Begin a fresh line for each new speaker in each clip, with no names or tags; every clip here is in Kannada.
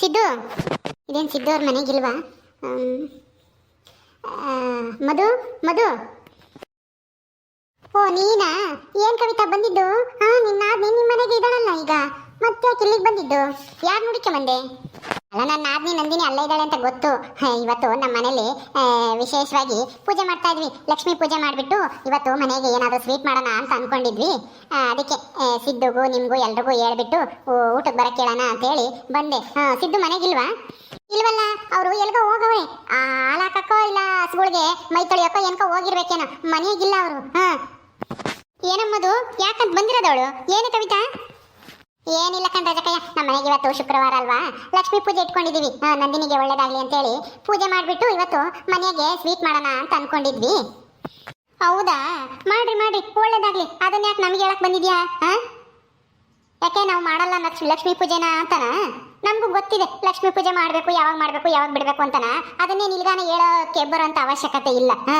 ಸಿದ್ದು? ಇದೇನು ಸಿದ್ದು ಅವ್ರ ಮನೆಗಿಲ್ವಾ ಮಧು ಮಧು. ಓ, ನೀನಾ? ಏನ್ ಕವಿತಾ ಬಂದಿದ್ದು? ಹಾ ನಿನ್ನ ನಿನ್ನ ಮನೆಗೆ ಇದ್ದಾಳಲ್ಲ ಈಗ? ಮತ್ತೆ ಇಲ್ಲಿಗೆ ಬಂದಿದ್ದು? ಯಾರು ನೋಡಿಕೆ ಬಂದೆ? ಅಲ್ಲ ನನ್ನ ಆದ್ನಿ ನಂದಿನಿ ಅಲ್ಲೇ ಇದ್ದಾಳೆ ಅಂತ ಗೊತ್ತು. ಇವತ್ತು ನಮ್ಮ ಮನೇಲಿ ವಿಶೇಷವಾಗಿ ಪೂಜೆ ಮಾಡ್ತಾ ಇದ್ವಿ. ಲಕ್ಷ್ಮಿ ಪೂಜೆ ಮಾಡಿಬಿಟ್ಟು ಇವತ್ತು ಮನೆಗೆ ಏನಾದರೂ ಸ್ವೀಟ್ ಮಾಡೋಣ ಅಂತ ಅನ್ಕೊಂಡಿದ್ವಿ. ಆ, ಅದಕ್ಕೆ ಸಿದ್ದುಗೂ ನಿಮಗೂ ಎಲ್ರಿಗೂ ಹೇಳ್ಬಿಟ್ಟು ಊಟಕ್ಕೆ ಬರಕ್ಕೆ ಕೇಳೋಣ ಅಂತೇಳಿ ಬಂದೆ. ಹಾಂ ಸಿದ್ದು ಮನೆಗಿಲ್ವಾ ಇಲ್ವಲ್ಲ ಅವರು ಎಲ್ಗೋ ಹೋಗವೆ ಆ ಹಾಲ್ ಇಲ್ಲ ಹಸುಗಳಿಗೆ ಮೈ ತೊಳಿಯೋಕೋ ಏನಕ್ಕೋ ಹೋಗಿರ್ಬೇಕೇನೋ. ಮನೆಗಿಲ್ಲ ಅವರು. ಹಾಂ. ಏನಮ್ಮದು? ಯಾಕಂತ ಬಂದಿರೋದವಳು ಏನು ಕವಿತಾ? ಏನಿಲ್ಲ ಕಣ್ ರಜಕಯ್ಯ, ನಮ್ಮ ಮನೆಗೆ ಇವತ್ತು ಶುಕ್ರವಾರ ಅಲ್ವಾ? ಲಕ್ಷ್ಮೀ ಪೂಜೆ ಇಟ್ಕೊಂಡಿದೀವಿ. ನಂದಿನಿಗೆ ಒಳ್ಳೇದಾಗ್ಲಿ ಅಂತೇಳಿ ಪೂಜೆ ಮಾಡಿಬಿಟ್ಟು ಇವತ್ತು ಮನೆಗೆ ಸ್ವೀಟ್ ಮಾಡೋಣ ಅಂತ ಅನ್ಕೊಂಡಿದ್ವಿ. ಹೌದಾ? ಮಾಡ್ರಿ ಮಾಡ್ರಿ. ಒಳ್ಳೇದಾಗ್ಲಿ. ಅದನ್ನ ಯಾಕೆ ನಮಗೆ ಹೇಳಕ್ ಬಂದಿದ್ಯಾ? ಯಾಕೆ ನಾವು ಮಾಡಲ್ಲ ಲಕ್ಷ್ಮಿ ಲಕ್ಷ್ಮೀ ಪೂಜೆನ ಅಂತನ? ನಮಗೂ ಗೊತ್ತಿದೆ. ಲಕ್ಷ್ಮೀ ಪೂಜೆ ಮಾಡಬೇಕು, ಯಾವಾಗ ಮಾಡಬೇಕು, ಯಾವಾಗ ಬಿಡಬೇಕು ಅಂತನ. ಅದನ್ನೇ ನಿಲ್ಗಾನ ಹೇಳೋಕೆ ಬರೋಂಥ ಅವಶ್ಯಕತೆ ಇಲ್ಲ. ಹಾ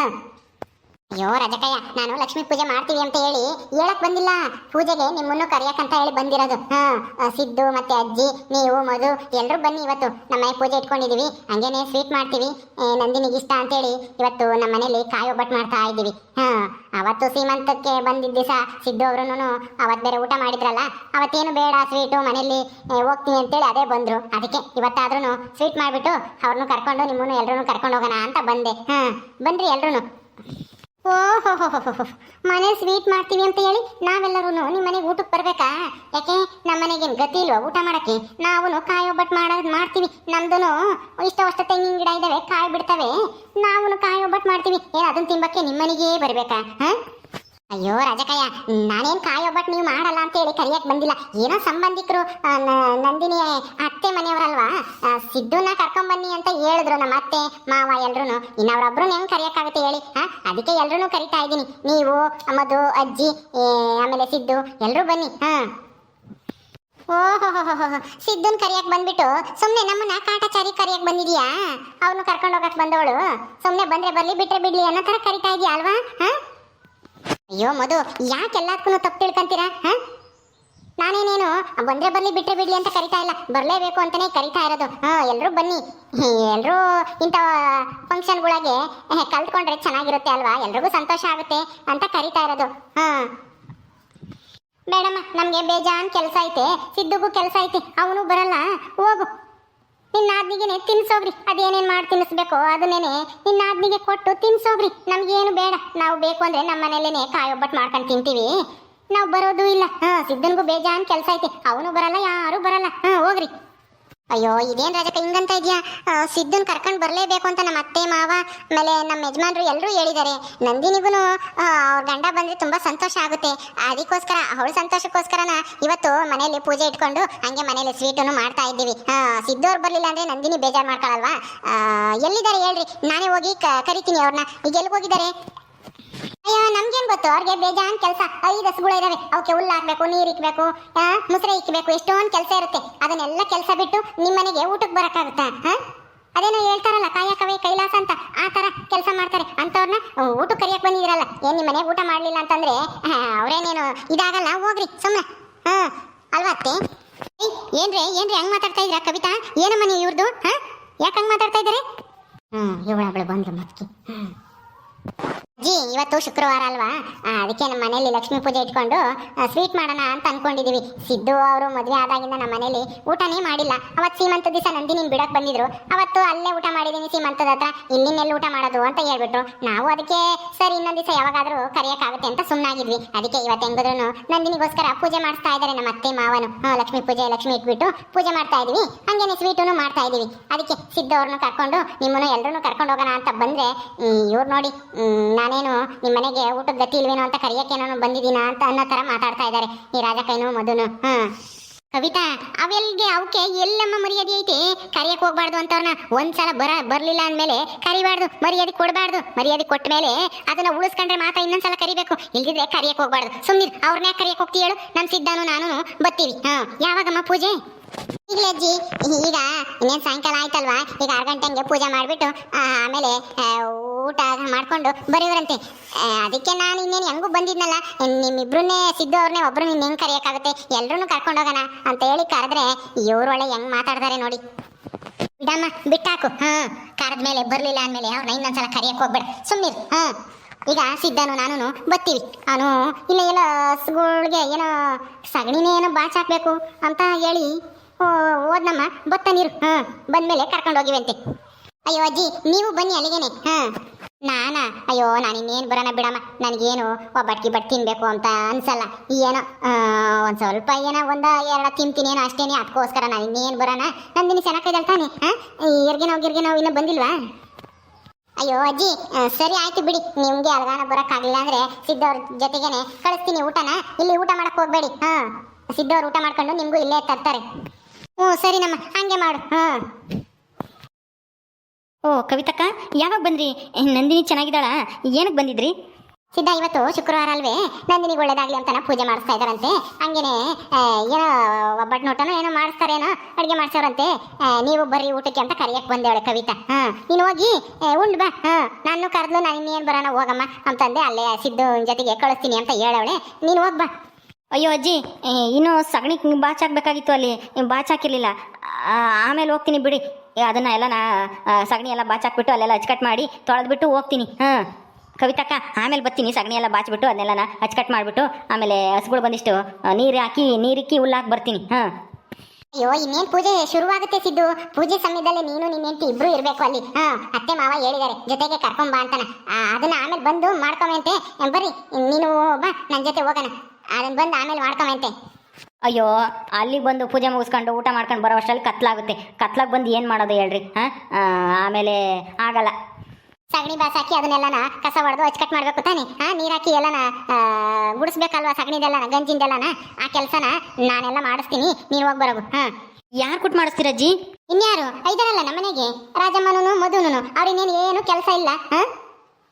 ಅಯ್ಯೋ ರಜಕಯ್ಯ, ನಾನು ಲಕ್ಷ್ಮೀ ಪೂಜೆ ಮಾಡ್ತೀವಿ ಅಂತ ಹೇಳಿ ಹೇಳಕ್ ಬಂದಿಲ್ಲ. ಪೂಜೆಗೆ ನಿಮ್ಮನ್ನು ಕರೆಯಕ್ಕಂತ ಹೇಳಿ ಬಂದಿರೋದು. ಹಾ ಸಿದ್ದು ಮತ್ತೆ ಅಜ್ಜಿ, ನೀವು, ಮಧು ಎಲ್ಲರೂ ಬನ್ನಿ ಇವತ್ತು. ನಮ್ಮ ಪೂಜೆ ಇಟ್ಕೊಂಡಿದೀವಿ. ಹಂಗೇನೆ ಸ್ವೀಟ್ ಮಾಡ್ತೀವಿ. ನಂದಿನಿಗೆ ಇಷ್ಟ ಅಂತೇಳಿ ಇವತ್ತು ನಮ್ಮ ಮನೇಲಿ ಕಾಯಿ ಒಬ್ಬಟ್ಟು ಮಾಡ್ತಾ ಇದ್ದೀವಿ. ಹಾ, ಅವತ್ತು ಸೀಮಂತಕ್ಕೆ ಬಂದಿದ್ದ ದಿವಸ ಸಿದ್ದು ಅವರನ್ನು ಅವತ್ತು ಬೇರೆ ಊಟ ಮಾಡಿದ್ರಲ್ಲ, ಅವತ್ತೇನು ಬೇಡ ಸ್ವೀಟು ಮನೇಲಿ ಹೋಗ್ತೀನಿ ಅಂತೇಳಿ ಅದೇ ಬಂದ್ರು. ಅದಕ್ಕೆ ಇವತ್ತಾದ್ರೂ ಸ್ವೀಟ್ ಮಾಡಿಬಿಟ್ಟು ಅವ್ರನ್ನೂ ಕರ್ಕೊಂಡು ನಿಮ್ಮನ್ನು ಎಲ್ಲರೂ ಕರ್ಕೊಂಡು ಹೋಗೋಣ ಅಂತ ಬಂದೆ. ಹಾ ಬನ್ರಿ ಎಲ್ರೂ ಓಹೋ ಮನೆ ಸ್ವೀಟ್ ಮಾಡ್ತೀವಿ ಅಂತ ಹೇಳಿ ನಾವೆಲ್ಲರೂ ನಿಮ್ಮ ಮನೆಗೆ ಊಟಕ್ಕೆ ಬರ್ಬೇಕಾ? ಯಾಕೆ? ನಮ್ಮ ಮನೆಗೆ ಗತಿ ಇಲ್ವಾ ಊಟ ಮಾಡೋಕ್ಕೆ? ನಾವು ಕಾಯಿ ಒಬ್ಬಟ್ಟು ಮಾಡೋದು ಮಾಡ್ತೀವಿ. ನಮ್ದು ಇಷ್ಟ ಅಷ್ಟ ತೆಂಗಿನ ಗಿಡ ಇದ್ದಾವೆ ಕಾಯಿ ಬಿಡ್ತವೆ. ನಾವು ಕಾಯಿ ಒಬ್ಬಟ್ಟು ಮಾಡ್ತೀವಿ. ಏ ಅದನ್ನು ತಿಂಬಕ್ಕೆ ನಿಮ್ಮ ಮನೆಗೇ ಬರಬೇಕಾ, ಹಾಂ? ಅಯ್ಯೋ ರಾಜಕಯ್ಯ, ನಾನೇನ್ ಕಾಯೋ ಬಟ್ ನೀವು ಮಾಡಲ್ಲ ಅಂತ ಹೇಳಿ ಕರಿಯಕ್ ಬಂದಿಲ್ಲ. ಏನೋ ಸಂಬಂಧಿಕರು ನಂದಿನಿ ಅತ್ತೆ ಮನೆಯವರಲ್ವಾ? ಸಿದ್ದುನ ಕರ್ಕೊಂಡ್ ಬನ್ನಿ ಅಂತ ಹೇಳಿದ್ರು ನಮ್ಮ ಅತ್ತೆ, ಮಾವ ಎಲ್ರು ಇನ್ನು ಅವ್ರೊಬ್ರು ಹೆಂಗ್ ಕರಿಯಕ್ಕಾಗುತ್ತೆ ಹೇಳಿ ಹಾ ಅದಕ್ಕೆ ಎಲ್ರು ಕರಿತಾ ಇದ್ದೀನಿ. ನೀವು ಅಮ್ಮದು ಅಜ್ಜಿ ಆಮೇಲೆ ಸಿದ್ದು ಎಲ್ಲರೂ ಬನ್ನಿ, ಹಾ. ಓಹೋ ಸಿದ್ದುನ್ ಕರಿಯಕ್ ಬಂದ್ಬಿಟ್ಟು ಸುಮ್ನೆ ನಮ್ಮನ್ನ ಕಾಟಾಚಾರಿ ಕರಿಯಕ್ ಬಂದಿದ್ಯಾ? ಅವನು ಕರ್ಕೊಂಡು ಹೋಗಕ್ ಬಂದವಳು. ಸುಮ್ನೆ ಬಂದ್ರೆ ಬರ್ಲಿ, ಬಿಟ್ರೆ ಬಿಡ್ಲಿ ಅನ್ನೋ ತರ ಕರಿತಾ ಇದೀಯ ಅಲ್ವಾ, ಹಾ? ಅಯ್ಯೋ ಮಧು, ಯಾಕೆ ಎಲ್ಲದಕ್ಕೂ ತಪ್ಪು ತಿಳ್ಕೊಂತೀರಾ, ಹಾ? ನಾನೇನೇನು, ಬಂದ್ರೆ ಬರ್ಲಿ, ಬಿಟ್ರೆ ಬಿಡ್ಲಿ ಅಂತ ಕರಿತಾ ಇಲ್ಲ. ಬರಲೇಬೇಕು ಅಂತಾನೆ ಕರಿತಾ ಇರೋದು. ಹಾ ಎಲ್ಲರೂ ಬನ್ನಿ. ಎಲ್ಲರೂ ಇಂಥ ಫಂಕ್ಷನ್ಗಳಿಗೆ ಕಲ್ತ್ಕೊಂಡ್ರೆ ಚೆನ್ನಾಗಿರುತ್ತೆ ಅಲ್ವಾ? ಎಲ್ರಿಗೂ ಸಂತೋಷ ಆಗುತ್ತೆ ಅಂತ ಕರಿತಾ ಇರೋದು. ಹಾ. ಮೇಡಮ್ ನಮಗೆ ಬೇಜಾನ್ ಕೆಲಸ ಐತೆ. ಸಿದ್ದುಗೂ ಕೆಲಸ ಐತೆ. ಅವನು ಬರಲ್ಲ. ಹೋಗು. ನಿನ್ನ ಆದ್ನಿಗೆ ತಿನ್ಸೋಗ್ರಿ. ಅದೇನೇನು ಮಾಡಿ ತಿನ್ನಿಸ್ಬೇಕು ಅದನ್ನೇನೆ ನಿನ್ನ ಆದ್ನಿಗೆ ಕೊಟ್ಟು ತಿನ್ಸೋಗ್ರಿ. ನಮ್ಗೇನು ಬೇಡ. ನಾವು ಬೇಕು ಅಂದರೆ ನಮ್ಮ ಮನೇಲೇನೆ ಕಾಯಿ ಒಬ್ಬಟ್ಟು ಮಾಡ್ಕೊಂಡು ತಿಂತೀವಿ. ನಾವು ಬರೋದು ಇಲ್ಲ. ಹಾ ಸಿದ್ದನ್ಗೂ ಬೇಜಾನ್ ಕೆಲಸ ಐತೆ. ಅವನು ಬರಲ್ಲ, ಯಾರು ಬರಲ್ಲ. ಹಾ, ಹೋಗ್ರಿ. ಅಯ್ಯೋ, ಇದೇನ್ ರಾಜಕ್ಕ ಹಿಂಗಂತ ಇದೆಯಾ? ಸಿದ್ದನ್ ಕರ್ಕೊಂಡು ಬರಲೇಬೇಕು ಅಂತ ನಮ್ಮ ಅತ್ತೆ, ಮಾವ, ಆಮೇಲೆ ನಮ್ಮ ಯಜಮಾನ್ರು ಎಲ್ಲರೂ ಹೇಳಿದ್ದಾರೆ ನಂದಿನಿಗೂ ಅವ್ರ ಗಂಡ ಬಂದ್ರೆ ತುಂಬಾ ಸಂತೋಷ ಆಗುತ್ತೆ. ಅದಕ್ಕೋಸ್ಕರ, ಅವಳ ಸಂತೋಷಕ್ಕೋಸ್ಕರನ ಇವತ್ತು ಮನೆಯಲ್ಲಿ ಪೂಜೆ ಇಟ್ಕೊಂಡು ಹಂಗೆ ಮನೆಯಲ್ಲಿ ಸ್ವೀಟನ್ನು ಮಾಡ್ತಾ ಇದ್ದೀವಿ. ಸಿದ್ದು ಅವ್ರು ಬರ್ಲಿಲ್ಲ ಅಂದ್ರೆ ನಂದಿನಿ ಬೇಜಾರು ಮಾಡ್ಕೊಳಲ್ವಾ? ಎಲ್ಲಿದ್ದಾರೆ ಹೇಳ್ರಿ? ನಾನೇ ಹೋಗಿ ಕರಿತೀನಿ ಅವ್ರನ್ನ. ಈಗ ಎಲ್ಲಿಗೆ ಹೋಗಿದ್ದಾರೆ ಅಯ್ಯೋ, ನಮ್ಗೇನ್ ಗೊತ್ತು? ಅವ್ರಿಗೆ ಬೇಜಾನ್ ಕೆಲಸ. ಐದು ಹಸುಗಳು ಇದಾವೆ. ಅವಕ್ಕೆ ಹುಲ್ಲು ಹಾಕ್ಬೇಕು, ನೀರು ಇಕ್ಬೇಕು ಮುಸ್ರೆ ಇಕ್ಬೇಕು, ಎಷ್ಟೊಂದು ಕೆಲಸ ಇರುತ್ತೆ. ಅದನ್ನೆಲ್ಲ ಕೆಲಸ ಬಿಟ್ಟು ನಿಮ್ಮ ಮನೆಗೆ ಊಟಕ್ಕೆ ಬರಕ್ಕಾಗುತ್ತಾ ಅದೇನೋ ಹೇಳ್ತಾರಲ್ಲ, ಕಾಯಕವೇ ಕೈಲಾಸ ಅಂತ. ಆ ತರ ಕೆಲಸ ಮಾಡ್ತಾರೆ. ಅಂತವ್ರನ್ನ ಊಟಕ್ಕೆ ಕರಿಯಕ್ ಬಂದಿದ್ರಲ್ಲ. ಏನ್ ನಿಮ್ಮ ಮನೆಗೆ ಊಟ ಮಾಡ್ಲಿಲ್ಲ ಅಂತಂದ್ರೆ ಅವರೇನೇನು ಇದಾಗಲ್ಲ, ಹೋಗ್ರಿ ಸುಮ್ಮನೆ ಹಾಂ, ಅಲ್ವಾ ಅತ್ತೆ? ಏನ್ರಿ ಏನ್ರಿ, ಹಂಗ್ ಮಾತಾಡ್ತಾ ಇದ್ರ ಕವಿತಾ? ಏನಮ್ಮ ನೀವು ಇವ್ರದ್ದು ಹಾ? ಯಾಕೆ ಹಂಗ್ ಮಾತಾಡ್ತಾ ಇದ್ದಾರೆ? ಹ್ಮ್, ಇವಳ ಬಂದ್ರು ಮತ್ತೆ ಹ್ಮ್ ಜಿ ಇವತ್ತು ಶುಕ್ರವಾರ ಅಲ್ವಾ? ಅದಕ್ಕೆ ನಮ್ಮ ಮನೇಲಿ ಲಕ್ಷ್ಮೀ ಪೂಜೆ ಇಟ್ಕೊಂಡು ಸ್ವೀಟ್ ಮಾಡೋಣ ಅಂತ ಅನ್ಕೊಂಡಿದೀವಿ. ಸಿದ್ದು ಅವರು ಮದುವೆ ಆದಾಗಿಂದ ನಮ್ಮ ಮನೇಲಿ ಊಟನೇ ಮಾಡಿಲ್ಲ. ಅವತ್ತು ಸೀಮಂತ ದಿವಸ ನಂದಿನಿ ಬಿಡಕ್ ಬಂದಿದ್ರು. ಅವತ್ತು ಅಲ್ಲೇ ಊಟ ಮಾಡಿದೀನಿ ಸೀಮಂತದ ಹತ್ರ. ಇನ್ನಿನ್ನೆಲ್ಲಿ ಊಟ ಮಾಡೋದು ಅಂತ ಹೇಳ್ಬಿಟ್ರು. ನಾವು ಅದಕ್ಕೆ ಸರ್ ಇನ್ನೊಂದು ದಿವಸ ಯಾವಾಗಾದ್ರೂ ಕರೆಯೋಕ್ಕಾಗುತ್ತೆ ಅಂತ ಸುಮ್ಮನಾಗಿದ್ವಿ ಅದಕ್ಕೆ ಇವತ್ತು ಹೆಂಗಿದ್ರು ನಂದಿನಿಗೋಸ್ಕರ ಪೂಜೆ ಮಾಡಿಸ್ತಾ ಇದ್ದಾರೆ ನಮ್ಮ ಅತ್ತೆ ಮಾವನು. ಲಕ್ಷ್ಮೀ ಪೂಜೆ ಲಕ್ಷ್ಮಿ ಇಟ್ಬಿಟ್ಟು ಪೂಜೆ ಮಾಡ್ತಾ ಇದೀವಿ. ಹಂಗೇನೆ ಸ್ವೀಟೂ ಮಾಡ್ತಾ ಇದ್ದೀವಿ ಅದಕ್ಕೆ ಸಿದ್ದು ಅವ್ರನ್ನೂ ಕರ್ಕೊಂಡು ನಿಮ್ಮನ್ನು ಎಲ್ಲರೂ ಕರ್ಕೊಂಡು ಹೋಗೋಣ ಅಂತ ಬಂದ್ರೆ ಇವ್ರು ನೋಡಿ ಮ್, ನಾನೇನು ನಿಮ್ಮ ಮನೆಗೆ ಊಟದ ಗತಿ ಇಲ್ವೇನೋ ಅಂತ ಕರಿಯಕ್ಕೇನೋ ಬಂದಿದ್ದೀನ ಅಂತ ಅನ್ನೋ ತರ ಮಾತಾಡ್ತಾ ಇದ್ದಾರೆ ಈ ರಾಜಕೈನು ಮಧುನು. ಹಾ. ಕವಿತಾ, ಅವೆಲ್ಗೆ ಅವಕ್ಕೆ ಎಲ್ಲಮ್ಮ ಮರ್ಯಾದೆ ಐತಿ? ಕರಿಯಕ್ಕೆ ಹೋಗ್ಬಾರ್ದು ಅಂತವ್ರನ್ನ ಒಂದ್ಸಲ ಬರ, ಬರಲಿಲ್ಲ ಅಂದಮೇಲೆ ಕರಿಬಾರ್ದು, ಮರ್ಯಾದೆ ಕೊಡಬಾರ್ದು. ಮರ್ಯಾದೆ ಕೊಟ್ಟ ಮೇಲೆ ಅದನ್ನು ಉಳಿಸ್ಕೊಂಡ್ರೆ ಮಾತ್ರ ಇನ್ನೊಂದ್ಸಲ ಕರಿಬೇಕು. ಇಲ್ದಿದ್ರೆ ಕರಿಯಕ್ಕೆ ಹೋಗ್ಬಾರ್ದು. ಸುಮ್ಮನೆ ಅವ್ರನ್ನ ಕರಿಯಕ್ಕೆ ಹೋಗ್ತಿ ನಮ್ಮ ನಮ್ ಸಿದ್ಧಾನು ನಾನು ಬತ್ತೀವಿ. ಹಾಂ. ಯಾವಾಗಮ್ಮ ಪೂಜೆ? ಈಗಲೇ ಅಜ್ಜಿ. ಈಗ ಇನ್ನೇನು ಸಾಯಂಕಾಲ ಆಯ್ತಲ್ವಾ? ಈಗ ಆರು ಗಂಟೆಗೆ ಪೂಜೆ ಮಾಡಿಬಿಟ್ಟು ಆಮೇಲೆ ಊಟ ಮಾಡ್ಕೊಂಡು ಬರೆಯೋರಂತೆ. ಅದಕ್ಕೆ ನಾನು ಇನ್ನೇನು ಹೆಂಗೂ ಬಂದಿದ್ನಲ್ಲ. ನಿಮ್ಮಿಬ್ರನ್ನೇ ಸಿದ್ದು ಅವ್ರನ್ನೇ ಒಬ್ರು ನಿನ್ನ ಹೆಂಗೆ ಕರೆಯೋಕ್ಕಾಗುತ್ತೆ? ಎಲ್ಲರೂ ಕರ್ಕೊಂಡು ಹೋಗೋಣ ಅಂತ ಹೇಳಿ ಕರೆದ್ರೆ ಇವ್ರು ಒಳ್ಳೆ ಹೆಂಗ್ ಮಾತಾಡ್ತಾರೆ ನೋಡಿ. ಬಿಡಮ್ಮ ಬಿಟ್ಟಾಕು. ಹಾ ಕರೆದ ಮೇಲೆ, ಬರ್ಲಿಲ್ಲ ಅಂದ್ಮೇಲೆ ಅವ್ರನ್ನ ಇನ್ನೊಂದ್ಸಲ ಕರಿಯಕ್ಕೆ ಹೋಗ್ಬೇಡ. ಸುಮ್ಮನಿರು ಹಾ ಈಗ ಸಿದ್ಧನು ನಾನು ಬತ್ತೀವಿ. ಅವನು ಇಲ್ಲ ಎಲ್ಲ ಹಸ್ಗಳ್ಗೆ ಏನೋ ಸಗಣಿನೇ ಏನೋ ಬಾಚ್ ಹಾಕ್ಬೇಕು ಅಂತ ಹೇಳಿ ಓ, ಹೋದ್ನಮ್ಮ ಬತ್ತ ನೀರು. ಹಾ ಬಂದ್ಮೇಲೆ ಕರ್ಕೊಂಡು ಹೋಗಿವಂತೆ. ಅಯ್ಯೋ ಅಜ್ಜಿ ನೀವು ಬನ್ನಿ ಅಲ್ಲಿಗೇನೆ. ಹಾ. ನಾನಾ? ಅಯ್ಯೋ ನಾನು ಇನ್ನೇನು ಬರೋಣ ಬಿಡಮ್ಮ. ನನಗೇನು ಒಬ್ಬಟ್ಟಿ ಬಟ್ ತಿನ್ಬೇಕು ಅಂತ ಅನ್ಸಲ್ಲ. ಏನೋ ಒಂದು ಸ್ವಲ್ಪ ಏನೋ ಒಂದ ಎರಡು ತಿಂತೀನಿ ಏನೋ ಅಷ್ಟೇನೆ ಅದಕ್ಕೋಸ್ಕರ ನಾನು ಇನ್ನೇನು ಬರೋಣ. ನಂದಿನಿ ಚೆನ್ನಾಗಿದ್ದಾಳೆ ತಾನೆ. ಹಾಂ? ಇರ್ಗೆ ನಾವು ಗಿರ್ಗೆ ನಾವು ಇನ್ನೂ ಬಂದಿಲ್ವಾ? ಅಯ್ಯೋ ಅಜ್ಜಿ ಸರಿ ಆಯ್ತು ಬಿಡಿ. ನಿಮಗೆ ಅಲ್ಗಾನ ಬರೋಕ್ಕಾಗಲಿಲ್ಲ ಅಂದ್ರೆ ಸಿದ್ದವ್ರ ಜೊತೆಗೇನೆ ಕಳಿಸ್ತೀನಿ ಊಟನ. ಇಲ್ಲಿ ಊಟ ಮಾಡೋಕ್ಕೆ ಹೋಗಬೇಡಿ. ಹಾಂ. ಸಿದ್ದವ್ರು ಊಟ ಮಾಡ್ಕೊಂಡು ನಿಮಗೂ ಇಲ್ಲೇ ತರ್ತಾರೆ. ಹ್ಞೂ, ಸರಿ ನಮ್ಮ, ಹಂಗೆ ಮಾಡು, ಹಾ.
ಓ, ಕವಿತಕ್ಕ, ಯಾವಾಗ ಬಂದ್ರಿ? ನಂದಿನಿ ಚೆನ್ನಾಗಿದ್ದಾಳ? ಏನಕ್ಕೆ ಬಂದಿದ್ರಿ?
ಸಿದ್ಧ, ಇವತ್ತು ಶುಕ್ರವಾರ ಅಲ್ವೇ? ನಂದಿನಿಗೆ ಒಳ್ಳೇದಾಗಲಿ ಅಂತ ಪೂಜೆ ಮಾಡಿಸ್ತಾ ಇದ್ದಾರಂತೆ. ಹಂಗೇನೆ ಏನೋ ಒಬ್ಬಟ್ಟು ನೋಟನೋ ಏನೋ ಮಾಡಿಸ್ತಾರೇನೋ, ಅಡುಗೆ ಮಾಡ್ಸೋರಂತೆ. ನೀವು ಬರ್ರಿ ಊಟಕ್ಕೆ ಅಂತ ಕರೆಯಕ್ಕೆ ಬಂದೆ ಅವಳೆ ಕವಿತಾ. ಹಾ, ನೀನು ಹೋಗಿ ಉಂಡು ಬಾ. ಹಾಂ, ನಾನು ಕರೆದ್ಲು, ನಾನು ಇನ್ನೇನು ಬರೋಣ ಹೋಗಮ್ಮ ಅಂತಂದೆ, ಅಲ್ಲೇ ಸಿದ್ದು ಜೊತೆಗೆ ಕಳಿಸ್ತೀನಿ ಅಂತ ಹೇಳವಳೆ. ನೀನು ಹೋಗ್ ಬಾ.
ಅಯ್ಯೋ ಅಜ್ಜಿ ಇನ್ನೂ ಸಗಣಿ ಬಾಚ್ ಹಾಕ್ಬೇಕಾಗಿತ್ತು ಅಲ್ಲಿ. ಬಾಚ್ ಹಾಕಿರ್ಲಿಲ್ಲ. ಆ, ಆಮೇಲೆ ಹೋಗ್ತೀನಿ ಬಿಡಿ. ಅದನ್ನು ಎಲ್ಲ ನಾ ಸಗಣಿ ಎಲ್ಲ ಬಾಚ್ ಹಾಕ್ಬಿಟ್ಟು ಅಲ್ಲೆಲ್ಲ ಅಚ್ಚಕಟ್ ಮಾಡಿ ತೊಳೆದ್ಬಿಟ್ಟು ಹೋಗ್ತೀನಿ. ಹಾಂ. ಕವಿತಕ್ಕ ಆಮೇಲೆ ಬರ್ತೀನಿ. ಸಗಣಿ ಎಲ್ಲ ಬಾಚ್ಬಿಟ್ಟು ಅದನ್ನೆಲ್ಲ ನಾ ಅಚ್ಚಕಟ್ ಮಾಡಿಬಿಟ್ಟು ಆಮೇಲೆ ಹಸುಗಳು ಬಂದಿಷ್ಟು ನೀರು ಹಾಕಿ ನೀರಿಕ್ಕಿ ಹುಲ್ಲಾಕಿ ಬರ್ತೀನಿ. ಹಾಂ.
ಅಯ್ಯೋ ಇನ್ನೇನು ಪೂಜೆ ಶುರುವಾಗುತ್ತೆ ಸಿದ್ದು? ಪೂಜೆ ಸಮಯದಲ್ಲಿ ನೀನು ನಿನ್ನ ಹೆಂಡತಿ ಇಬ್ರು ಇರಬೇಕು ಅಲ್ಲಿ. ಹಾ ಅತ್ತೆ ಮಾವ ಹೇಳಿದ್ದಾರೆ ಜೊತೆಗೆ ಕರ್ಕೊಂಬಾ ಅಂತಾನ. ಅದನ್ನ ಆಮೇಲೆ ಬಂದು ಮಾಡ್ಕೊಂಬಂತೆ ಬರ್ರಿ ನೀನು ಬಾ ನನ್ನ ಜೊತೆ ಹೋಗೋಣ. ಅದನ್ನ ಬಂದು ಆಮೇಲೆ ಮಾಡ್ಕೊಂಬಂತೆ
ಅಯ್ಯೋ ಅಲ್ಲಿಗೆ ಬಂದು ಪೂಜೆ ಮುಗಿಸ್ಕೊಂಡು ಊಟ ಮಾಡ್ಕೊಂಡು ಬರೋ ಅಷ್ಟರಲ್ಲಿ ಕತ್ಲಾಗುತ್ತೆ. ಕತ್ಲಾಗ ಬಂದು ಏನು ಮಾಡೋದು ಹೇಳ್ರಿ ಹಾಂ? ಆಮೇಲೆ ಆಗಲ್ಲ.
ಸಗಣಿ ಬಾಸ್ ಹಾಕಿ ಅದನ್ನೆಲ್ಲನ ಕಸ ಹೊಡೆದು ಅಚ್ಚಕಟ್ ಮಾಡಬೇಕು ತಾನೆ ಹಾಂ? ನೀರು ಹಾಕಿ ಎಲ್ಲನ ಗುಡಿಸ್ಬೇಕಲ್ವಾ ಸಗಣಿದೆಲ್ಲನ ಗಂಜಿಂದೆಲ್ಲನ? ಆ ಕೆಲಸನ ನಾನೆಲ್ಲ ಮಾಡಿಸ್ತೀನಿ ನೀನು ಹೋಗಿ ಬರೋದು ಹಾ?
ಯಾರು ಕೊಟ್ಟು ಮಾಡಿಸ್ತೀರಜ್ಜಿ
ಇನ್ಯಾರು? ಐದರಲ್ಲ ನಮ್ಮನೆಗೆ? ರಾಜಮ್ಮನೂ ಮಧುನೂ ಅವ್ರಿನ್ನೇನು ಏನು ಕೆಲಸ ಇಲ್ಲ ಹಾ?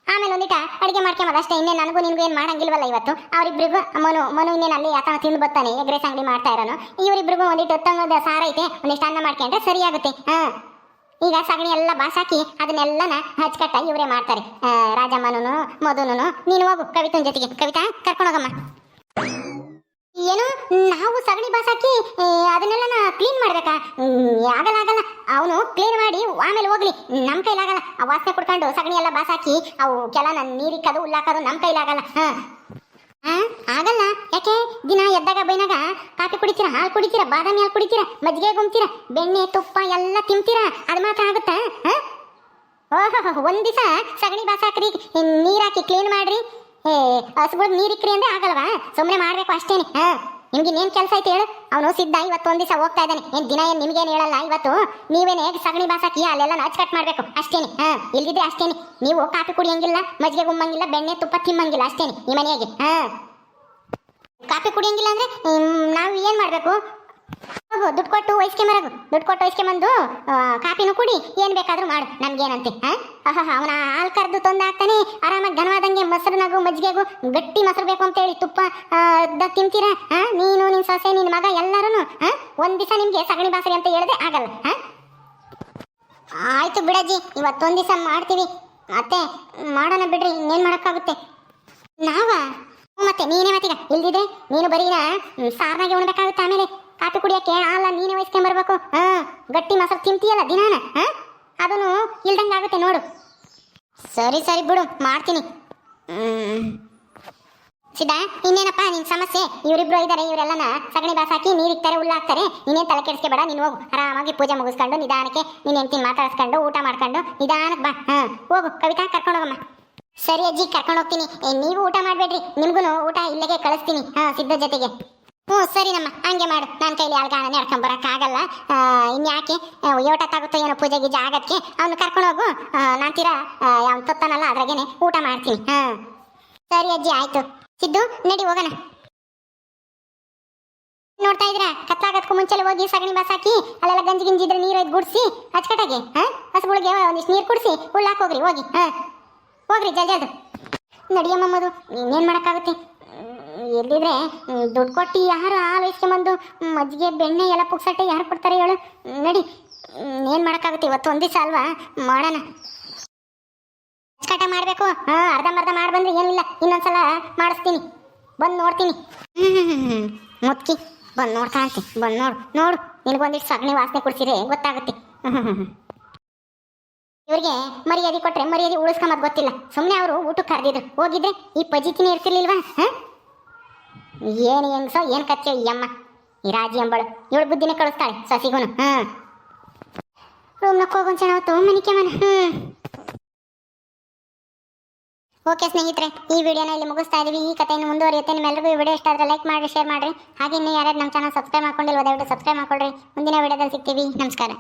ಆಮೇಲೆ ಒಂದಿಟ ಅಡುಗೆ ಮಾಡ್ಕೊಂಬದ ಅಷ್ಟೇ ಇನ್ನೇ ನನಗೂ ನಿಮಗೂ ಏನು ಮಾಡಂಗಿಲ್ವಲ್ಲ ಇವತ್ತು? ಅವರಿಬ್ಬರಿಗೂ ಮನು ಮನು ಇನ್ನೇನು ಅಲ್ಲಿ ಆತ ತಿಂದು ಬರ್ತಾನೆ, ಎಗ್ರೆಸ್ ಅಂಗಡಿ ಮಾಡ್ತಾ ಇರೋನು. ಇವರಿಬ್ಬರಿಗೂ ಒಂದಿಟ್ಟು ತಂಗದ ಸಾರ ಐತೆ, ಒಂದಿಷ್ಟು ಅನ್ನ ಮಾಡ್ಕೊಂಡ್ರೆ ಸರಿಯಾಗುತ್ತೆ. ಹಾಂ. ಈಗ ಸಗಣಿ ಎಲ್ಲ ಬಾಸಾಕಿ ಅದನ್ನೆಲ್ಲನ ಹಚ್ಕಟ್ಟ ಇವರೇ ಮಾಡ್ತಾರೆ. ರಾಜಮ್ಮನೂ ಮಧುನೂ ನೀನು ಹೋಗು ಕವಿತನ ಜೊತೆಗೆ. ಕವಿತಾ ಕರ್ಕೊಂಡೋಗಮ್ಮ ಏನು ನಾವು ಸಗಣಿ ಬಾಸಾಕಿ ಅದನ್ನೆಲ್ಲ ಕ್ಲೀನ್ ಮಾಡ್ಬೇಕಾ. ಆಗಲ್ಲ ಆಗಲ್ಲ. ಅವನು ಕ್ಲೀನ್ ಮಾಡಿ ಆಮೇಲೆ ಹೋಗ್ಲಿ. ನಮ್ಮ ಕೈಲಾಗಲ್ಲ ಆ ವಾಸನೆ ಕುಡ್ಕೊಂಡು ಸಗಣಿ ಎಲ್ಲ ಬಾಸಾಕಿ, ಅವು ಕೆಲ ನೀರಿಕ್ಕದು ಉಲ್ಲಾಕೋದು ನಮ್ಮ ಕೈಲಾಗಲ್ಲ ಹಾ. ಆಗಲ್ಲ. ಯಾಕೆ? ದಿನ ಎದ್ದಾಗ ಬೈನಾಗ ಕಾಫಿ ಕುಡಿತೀರಾ, ಹಾಲು ಕುಡಿತೀರಾ, ಬಾದಾಮಿ ಹಾಲು ಕುಡಿತೀರಾ, ಮಜ್ಜಿಗೆ ಗುಮ್ತೀರಾ, ಬೆಣ್ಣೆ, ತುಪ್ಪ ಎಲ್ಲ ತಿಂತೀರಾ, ಅದು ಮಾತ್ರ ಆಗುತ್ತಾ? ಓಹೋ ಒಂದ್ ದಿವಸ ಸಗಣಿ ಬಾಸ್ ಹಾಕ್ರಿ ನೀರ್ ಹಾಕಿ ಕ್ಲೀನ್ ಮಾಡ್ರಿ. ಏ ಹಸುಗಳಿಗೆ ನೀರ್ ಇಕ್ರಿ ಅಂದ್ರೆ ಆಗಲ್ವಾ? ಸುಮ್ಮನೆ ಮಾಡ್ಬೇಕು ಅಷ್ಟೇನೆ. ಹಾ, ನಿಮ್ಗೆ ಇನ್ನೇನ್ ಕೆಲಸ ಐತೆ ಹೇಳು? ಅವನು ಸಿದ್ಧ, ಇವತ್ತು ಒಂದ್ ದಿವಸ ಹೋಗ್ತಾ ಇದ್ದಾನೆ. ಏನ್ ದಿನ ಏನ್ ನಿಮ್ಗೇನ್ ಹೇಳಲ್ಲ, ಇವತ್ತು ನೀವೇನೆ ಸಗಣಿ ಬಾಸಾಕಿ ಅಲ್ಲೆಲ್ಲ ನಾಚ್ ಕಟ್ ಮಾಡ್ಬೇಕು? ಅಷ್ಟೇನೆ. ಹಾ, ಇಲ್ದಿದ್ರೆ ಅಷ್ಟೇನೆ. ನೀವು ಕಾಫಿ ಕುಡಿಯಂಗಿಲ್ಲ, ಮಜ್ಜಿಗೆ ಗುಮ್ಮಂಗಿಲ್ಲ, ಬೆಣ್ಣೆ ತುಪ್ಪ ತಿಮ್ಮಂಗಿಲ್ಲ, ಅಷ್ಟೇನೆ ನಿಮ್ಮ ಮನೆಯಾಗೆ. ಹಾ. ಕಾಫಿ ಕುಡಿಯಂಗಿಲ್ಲ ಅಂದ್ರೆ ನಾವು ಏನ್ ಮಾಡಬೇಕು? ಹೋಗು, ದುಡ್ಡು ವಹಿಸ್ಕೊಂಬರಗು ದುಡ್ಡು ಕೊಟ್ಟು ವಹಿಸ್ಕೊಂಬಂದು ಆ, ಕಾಪಿನೂ ಕುಡಿ ಏನ್ ಬೇಕಾದ್ರೂ ಮಾಡು ನನ್ಗೇನಂತೆ ಹಾ ಅವನ ಹಾಲು ಕರೆದು ತೊಂದ್ರೆ ಆಗ್ತಾನೆ ಆರಾಮಾಗಿ ಘನವಾದಂಗೆ ಮೊಸರಿನಾಗು ಮಜ್ಜಿಗೆಗೂ ಗಟ್ಟಿ ಮೊಸರು ಬೇಕು ಅಂತೇಳಿ ತುಪ್ಪ ತಿಂತೀರ ನೀನು ನಿನ್ ಸೊಸೆ ನಿನ್ ಮಗ ಎಲ್ಲರೂ ಹಾ ಒಂದ್ ದಿವಸ ನಿಮ್ಗೆ ಸಗಣಿ ಬಾಸರಿ ಅಂತ ಹೇಳದೆ ಆಗಲ್ಲ ಹಾ ಆಯ್ತು ಬಿಡಜ್ಜಿ ಇವತ್ತೊಂದ್ ದಿವಸ ಮಾಡ್ತೀವಿ. ಮತ್ತೆ ಮಾಡೋಣ ಬಿಡ್ರಿ ಇನ್ನೇನ್ ಮಾಡಕ್ಕಾಗುತ್ತೆ? ನಾವ? ಮತ್ತೆ ನೀನೇ ಮತ್ತೀಗ ಇಲ್ದಿದ್ರೆ ನೀನು ಬರೀನ ಸಾರ್ನಾಗೆ ಉಣ್ಬೇಕಾಗುತ್ತೆ ಆಮೇಲೆ. ಕಾಫಿ ಕುಡಿಯಕ್ಕೆ, ಅಲ್ಲ, ನೀನೇ ವಹಿಸ್ಕೊಂಬರ್ಬೇಕು ಹಾ ಗಟ್ಟಿ ಮೊಸರು ತಿಂತೀಯಲ್ಲ ದಿನಾನ ಹಾಂ ಅದನ್ನು ಇಲ್ದಂಗೆ ಆಗುತ್ತೆ ನೋಡು. ಸರಿ ಸರಿ ಬಿಡು, ಮಾಡ್ತೀನಿ. ಸಿದ್ಧ ಇನ್ನೇನಪ್ಪ, ನಿನ್ ಸಮಸ್ಯೆ? ಇವರಿಬ್ರು ಇದ್ದಾರೆ ಇವರೆಲ್ಲನ ಸಗಣಿ ಬಾಸ್ ಹಾಕಿ ನೀರು ಇಕ್ತಾರೆ, ಹುಲ್ಲು ಹಾಕ್ತಾರೆ. ನೀನೇನ್ ತಲೆ ಕೆಡಿಸ್ಕೊಬೇಡ ನೀನು ಹೋಗು. ಆರಾಮಾಗಿ ಪೂಜೆ ಮುಗಿಸ್ಕೊಂಡು, ನಿಧಾನಕ್ಕೆ ನೀನ್ ಹೆಂಡ್ತಿನ ಮಾತಾಡಿಸ್ಕೊಂಡು, ಊಟ ಮಾಡ್ಕೊಂಡು, ನಿಧಾನಕ್ಕೆ ಬಾ. ಹಾಂ, ಹೋಗು, ಕವಿತಾ ಕರ್ಕೊಂಡು ಹೋಗಮ್ಮ. ಸರಿ ಅಜ್ಜಿ, ಕರ್ಕೊಂಡು ಹೋಗ್ತೀನಿ. ನೀವು ಊಟ ಮಾಡಬೇಡ್ರಿ. ನಿಮ್ಗೂ ಊಟ ಇಲ್ಲಿಗೆ ಕಳಿಸ್ತೀನಿ. ಹಾಂ ಸಿದ್ಧ ಜೊತೆಗೆ. ಹ್ಞೂ, ಸರಿನಮ್ಮ, ಹಂಗೆ ಮಾಡು. ನನ್ನ ಕೈಲಿ ಅಲ್ಗಾಣ ನಡ್ಕೊಂಡ್ ಬರೋಕ್ಕಾಗಲ್ಲ ಇನ್ಯಾಕೆ? ಏಟತ್ತಾಗುತ್ತೋ ಏನೋ ಪೂಜೆ ಗೀಜೆ ಅವ್ನು ಕರ್ಕೊಂಡು ಹೋಗು. ನಾನು ತೀರಾ ಅವ್ನು ತೊತ್ತಾನಲ್ಲ ಅದ್ರಾಗೇನೆ ಊಟ ಮಾಡ್ತೀನಿ. ಹಾ. ಸರಿ ಅಜ್ಜಿ, ಆಯ್ತು. ಸಿದ್ದು, ನಡಿ, ಹೋಗೋಣ. ನೋಡ್ತಾ ಇದ್ರ ಕತ್ಲಾಗದಕ್ಕೂ ಮುಂಚೆಲೆ ಹೋಗಿ ಸಗಣಿ ಬಸ್ ಹಾಕಿ, ಅಲ್ಲೆಲ್ಲ ಗಂಜಿ ಗಿಂಜಿ ಇದ್ರೆ ನೀರು ಗುಡಿಸಿ ಹ ಹಾ? ಹಸುಗಳಿಗೆ ಒಂದಿಷ್ಟು ನೀರು ಕುಡಿಸಿ, ಉಳ್ಳಾಕ್ ಹೋಗ್ರಿ, ಹೋಗಿ, ಹಾ? ಹೋಗ್ರಿ ಜಲ್ಜಲ್ದು ನಡಿಯಮ್ಮ ಮದು ಇನ್ನೇನು ಮಾಡೋಕ್ಕಾಗುತ್ತೆ? ಹ್ಮ್, ದುಡ್ಡು ಕೊಟ್ಟು ಯಾರು ಹಾಲು ಇಸ್ಕೊಂಬಂದು ಮಜ್ಜಿಗೆ ಬೆಣ್ಣೆ ಎಲ್ಲ ಪುಕ್ಸಟ್ಟೆ ಯಾರು ಕೊಡ್ತಾರೆ ಹೇಳು. ನಡಿ. ಏನು ಮಾಡೋಕ್ಕಾಗುತ್ತೆ? ಇವತ್ತು ಒಂದು ದಿವಸ ಅಲ್ವಾ? ಮಾಡೋಣ. ಕಟ ಮಾಡಬೇಕು. ಹಾಂ ಅರ್ಧಂಬರ್ಧ ಮಾಡಿ ಬಂದ್ರೆ ಏನಿಲ್ಲ. ಇನ್ನೊಂದ್ಸಲ ಮಾಡಿಸ್ತೀನಿ. ಬಂದು ನೋಡ್ತೀನಿ. ಮುತ್ಕಿ. ಬಂದು ನೋಡ್ತಾ ಅಂತೆ ಬಂದು ನೋಡು. ನೋಡು. ನಿನಗೊಂದಿಷ್ಟು ಸಗಣಿ ವಾಸನೆ ಕೊಡ್ಸಿದ್ರೆ ಗೊತ್ತಾಗುತ್ತೆ. ಇವರಿಗೆ ಮರ್ಯಾದೆ ಕೊಟ್ಟರೆ ಮರ್ಯಾದೆ ಉಳಿಸ್ಕೊಂಬದ್ ಗೊತ್ತಿಲ್ಲ. ಸುಮ್ಮನೆ ಅವರು ಊಟಕ್ಕೆ ಕರೆದಿದ್ರು. ಹೋಗಿದ್ರೆ ಈ ಪಜಿತಿನೇ ಇರ್ತಿರ್ಲಿಲ್ವಾ? ಹಾ? ಏನು ಹೆಂಗ್ಸೋ ಏನು ಕಚ್ಚೆ ಈ ಅಮ್ಮ? ಈ ರಾಜಿ ಅಂಬಳು. ಇವಳು ಬುದ್ಧಿನೇ ಕಳಿಸ್ತಾಳೆ, ಸಸಿಗೂನು. ಹ್ಞೂ ರೂಮ್ನಕ್ಕೆ ಹೋಗೋಣ ಹೊತ್ತು, ಮನಿಕೆ ಮನ. ಹ್ಞೂ ಓಕೆ ಸ್ನೇಹಿತರೆ, ಈ ವಿಡಿಯೋನ ಇಲ್ಲಿ ಮುಗಿಸ್ತಾ ಇದೀವಿ. ಈ ಕಥೆಯನ್ನು ಮುಂದುವರಿಯುತ್ತೆ. ನಿಮ್ಮೆಲ್ಲರಿಗೂ ಈ ವಿಡಿಯೋ ಇಷ್ಟ ಆದರೆ ಲೈಕ್ ಮಾಡಿ ಶೇರ್ ಮಾಡಿರಿ. ಹಾಗೆ ಇನ್ನೂ ಯಾರ್ಯಾರು ನಮ್ಮ ಚಾನಲ್ ಸಬ್ಸ್ಕ್ರೈಬ್ ಮಾಡ್ಕೊಂಡಿಲ್ವ, ದಯವಿಟ್ಟು ಸಬ್ಸ್ಕ್ರೈಬ್ ಮಾಡ್ಕೊಳ್ರಿ. ಮುಂದಿನ ವಿಡಿಯೋದಲ್ಲಿ ಸಿಗ್ತೀವಿ. ನಮಸ್ಕಾರ.